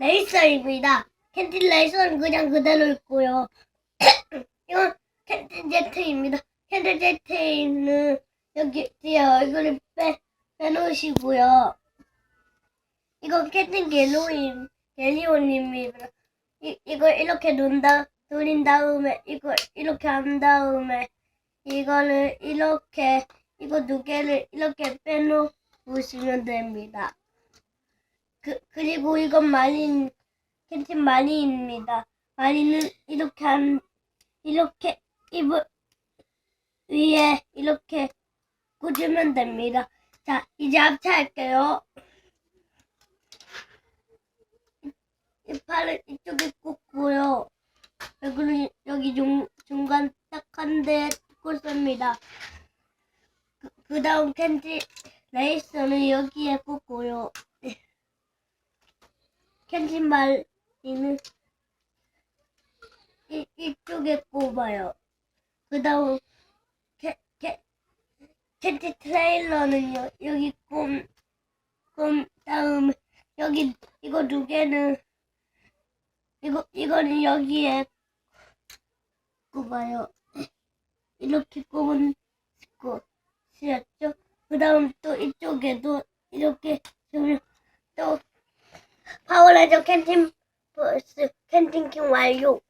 레이서입니다. 캔틴 레이서는 그냥 그대로 있고요. 이건 캔틴 제트입니다. 캔틴 제트는 여기 뒤에 얼굴을 빼, 빼놓으시고요. 이거 캔틴 갤로임, 갤리온입니다. 이, 이걸 이렇게 논다, 노린 다음에, 이걸 이렇게 한 다음에, 이거를 이렇게, 이거 두 개를 이렇게 빼놓으시면 됩니다. 그, 그리고 이건 마린, 캔틴 마린입니다. 마린은 이렇게 한, 이렇게 입을 위에 이렇게 꽂으면 됩니다. 자, 이제 합체할게요. 이- 이 팔을 이쪽에 꽂고요. 그리고 여기 중, 중간 딱 한 대 꽂습니다. 그, 그 다음 캔디 레이스는 여기에 꽂고요. 말이는 이, 이쪽에 꼽아요. 그 다음 캔디 트레일러는요, 여기 꼽, 꼽 다음에 여기 이거 두 개는 이거 이거는 여기에 꼽아요. 이렇게 꼽은 것이었죠. 그 다음 또 이쪽에도 이렇게 또 后来就 old are you